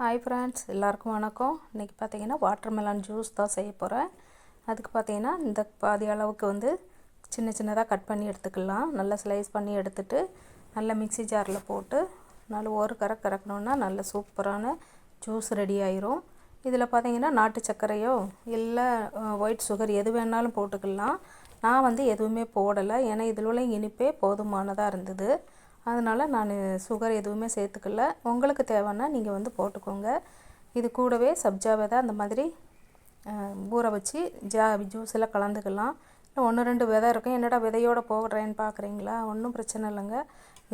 Hi friends எல்லாருக்கும் வணக்கம். இன்றைக்கி பார்த்தீங்கன்னா வாட்டர்மெலன் ஜூஸ் தான் செய்ய போகிறேன் அதுக்கு பார்த்தீங்கன்னா இந்த பாதி அளவுக்கு வந்து சின்ன சின்னதாக கட் பண்ணி எடுத்துக்கலாம். நல்லா ஸ்லைஸ் பண்ணி எடுத்துட்டு நல்லா மிக்ஸி ஜாரில் போட்டு நல்லா ஒரு கரை கறக்கணுன்னா நல்ல சூப்பரான ஜூஸ் ரெடி ஆயிரும். இதில் பார்த்தீங்கன்னா நாட்டு சர்க்கரையோ இல்லை ஒயிட் சுகர் எது வேணாலும் போட்டுக்கலாம். நான் வந்து எதுவுமே போடலை. ஏன்னா இதில் உள்ள இனிப்பே போதுமானதாக இருந்தது. அதனால் நான் சுகர் எதுவுமே சேர்த்துக்கல. உங்களுக்கு தேவைன்னா நீங்கள் வந்து போட்டுக்கோங்க. இது கூடவே சப்ஜா விதை அந்த மாதிரி ஊற வச்சு ஜா ஜூஸில் கலந்துக்கலாம். இல்லை ஒன்று ரெண்டு விதை இருக்கும். என்னடா விதையோட போடுறேன்னு பார்க்குறீங்களா ஒன்றும் பிரச்சனை இல்லைங்க.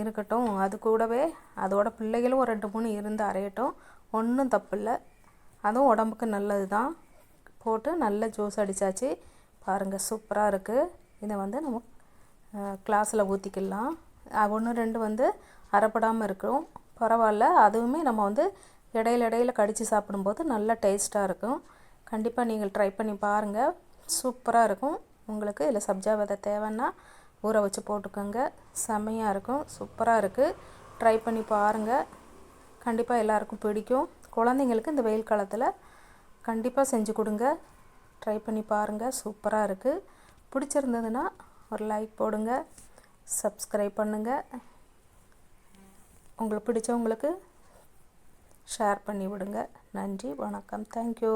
இருக்கட்டும். அது கூடவே அதோட பிள்ளைகளும் ஒரு ரெண்டு மூணு இருந்து அரையட்டும். ஒன்றும் தப்பில்லை அதுவும் உடம்புக்கு நல்லது தான் போட்டு நல்ல ஜூஸ் அடித்தாச்சு பாருங்கள் சூப்பராக இருக்குது இதை வந்து நம்ம கிளாஸில் ஊற்றிக்கலாம் ஒன்று ரெண்டு வந்து அறப்படாமல் இருக்கும் பரவாயில்ல. அதுவுமே நம்ம வந்து இடையில இடையில கடித்து சாப்பிடும்போது நல்லா டேஸ்ட்டாக இருக்கும். கண்டிப்பாக நீங்கள் ட்ரை பண்ணி பாருங்கள் சூப்பராக இருக்கும். உங்களுக்கு இதில் சப்ஜா விதை தேவைன்னா ஊற வச்சு போட்டுக்கோங்க. செம்மையாக இருக்கும். சூப்பராக இருக்குது ட்ரை பண்ணி பாருங்கள் கண்டிப்பாக எல்லாருக்கும் பிடிக்கும். குழந்தைங்களுக்கு இந்த வெயில் காலத்தில் கண்டிப்பாக செஞ்சு கொடுங்க. ட்ரை பண்ணி பாருங்கள் சூப்பராக இருக்குது பிடிச்சிருந்ததுன்னா ஒரு லைக் போடுங்க. சப்ஸ்கிரைப் பண்ணுங்கள் உங்களுக்கு பிடிச்சவங்களுக்கு ஷேர் பண்ணி விடுங்க நன்றி வணக்கம். தேங்க்யூ